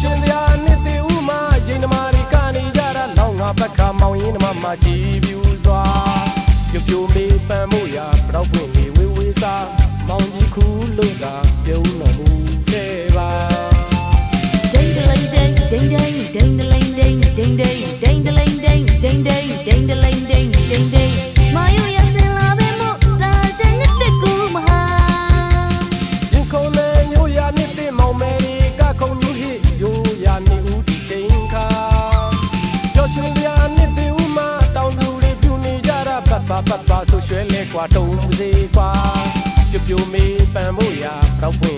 ရွှင်စရာနှစ်သေးဦးမှာရင်နမာတွေကနေကြတာလောင်းငါဘက်ခါမောင်ရင်နမမကြည်ပြူစွာ ကွာတုံးစေကွာပြိုပြိုမေးပန်ဖို့ရာတော့ပွင့်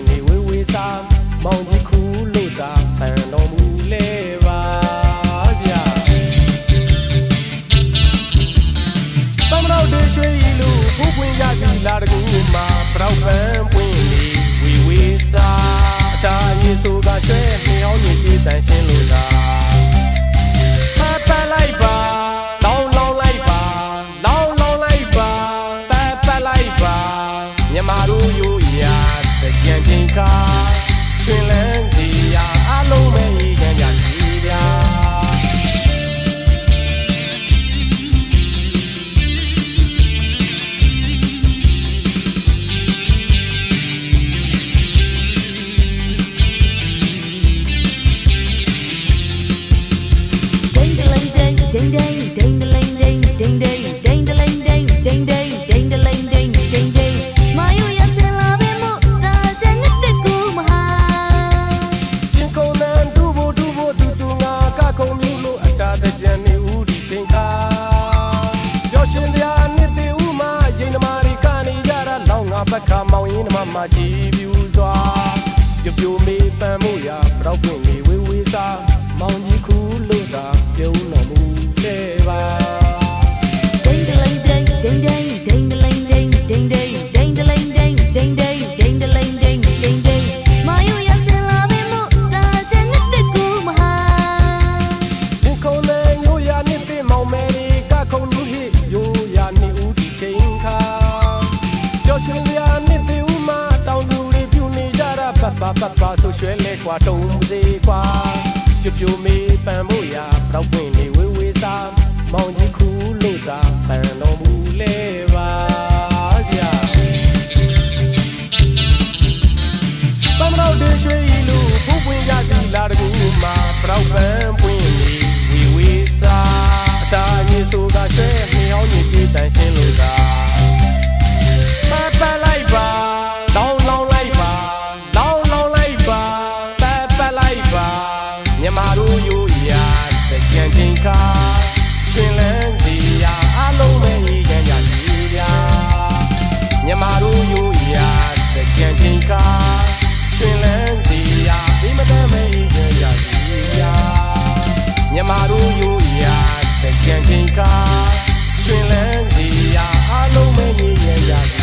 ဒိန်ဒိန်ဒိန်ဒလိန်ဒိန်ဒိန်ဒိန်ဒိန်ဒလိန်ဒိန်ဒိန်ဒိန်မာယူရစင်လာပဲမို့တာချန်တဲ့ကူမဟာပြင်ကုန်လန်ဒူဘူဒူဘူဒူဒူငါကခုံမျိုးလို့အတာတကြံနေဦးဒီချိန်ခါကြောရှင်လျာနှစ်သေးဦးမရင်သမားတွေကနေကြတာလောင်းငါဘက်ခါမောင်ရင်သမားမကြည့်ပြူစွာပြပြမေးပန်မှုရာပြောက်ပွင့်နေ ပတ်ပါပတ်ပါဆိုရွှဲလဲကွာတုံးစေကွာပြိုပြိုမေးပန်ဖို့ရာပတော့ပွင့်နေဝေးဝေးစားမောင်ကြီးခူး မတမဲကြရစီရာမြမတို့ရိုးရာတကြံချင်းကားရှင်လန်းစီရာအလုံးမဲကြီးရစီ